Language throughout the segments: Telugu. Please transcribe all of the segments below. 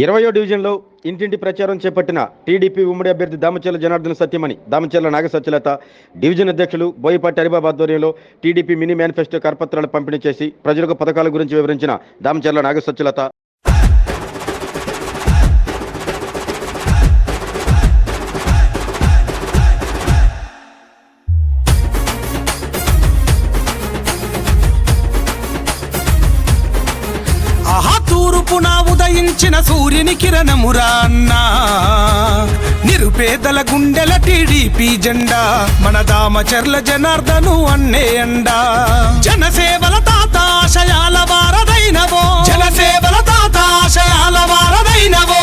ఇరవయో డివిజన్లో ఇంటింటి ప్రచారం చేపట్టిన టీడీపీ ఉమ్మడి అభ్యర్థి దామచర్ల జనార్దన సత్యమణి దామచర్ల నాగసత్యలత డివిజన్ అధ్యక్షులు బోయపాటి హరిబాబు ఆధ్వర్యంలో టీడీపీ మినీ మేనిఫెస్టో కరపత్రాలు పంపిణీ చేసి ప్రజలకు పథకాల గురించి వివరించిన దామచర్ల నాగసత్యలత. తూర్పున ఉదయించిన సూర్యుని కిరణమురా అన్నా. నిరుపేదల గుండెల టీడీపీ జెండా మన దామచర్ల జనార్దను అన్నే అండా. జనసేవల తాత ఆశయాల వారదైనవో. జనసేవల తాత ఆశయాల వారదైనవో.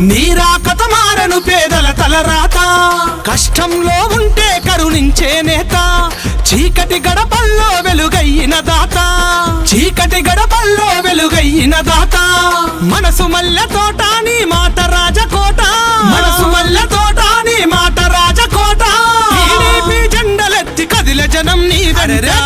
నీరాకత మారను పేదల తలరాత. కష్టంలో ఉంటే కరుణించే నేత. చీకటి గడపల్లో వెలుగయ్యిన దాత. చీకటి గడపల్లో వెలుగయ్యిన దాత. మనసు మల్లె తోట నీ మాట రాజకోట. మనసు మల్లె తోట నీ మాట రాజకోట. జెండలెత్తి కదిల జనం నీ తూర్పున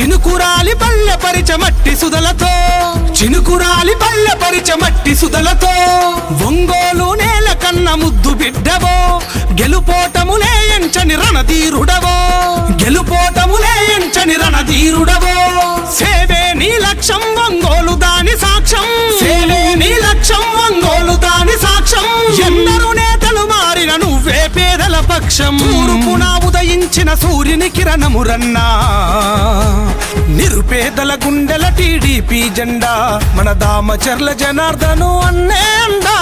చినుకురాలి పల్లె పరిచ మట్టి సుదలతో. చినుకురాలి పల్లె పరిచ మట్టి సుదలతో. ఒంగోలు నేల కన్న ముద్దు బిడ్డవో. గెలుపోటములే ఎంచని రణధీరుడవో. పక్షం ఊరుపున ఉదయించిన సూర్యుని కిరణమురన్నా. నిరుపేదల గుండెల టీడీపీ జెండా. మన దామచర్ల జనార్దను అన్నే అండా.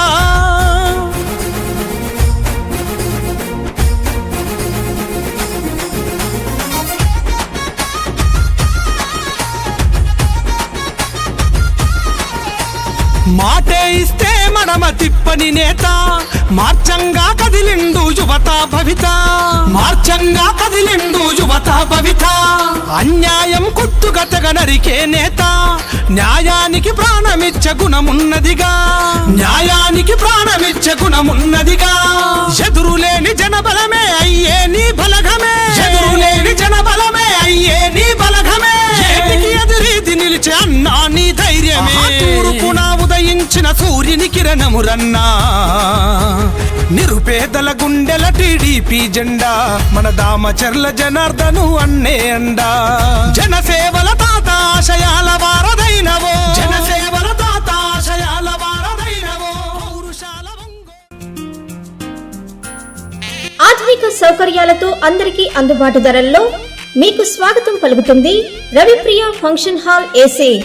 మాటే ఇస్తే మనమ తిప్పని నేత. మార్చంగా కవిత. మార్చంగా కదిలిండు యువత భవిత అన్యాయం కుట్టుగతగ నరికే నేత. న్యాయానికి ప్రాణమిచ్చ గుణమున్నదిగా. న్యాయానికి ప్రాణమిచ్చ గుణమున్నదిగా. ఎదురులేని జనబలమే అయ్యే నీ బలగమే. సూర్యుని సూర్యుని కిరణమురన్నా. నిరుపేదల గుండెల టీడీపీ జెండా. మన దామచర్ల జనార్దను అన్నే అండా. జనసేవల తాత ఆశయాల వారదైనవో. జనసేవల తాత ఆశయాల వారదైనవో. ఆధునిక సౌకర్యాలతో అందరికీ అందుబాటు ధరల్లో మీకు స్వాగతం పలుకుతుంది Ravipriya function hall AC.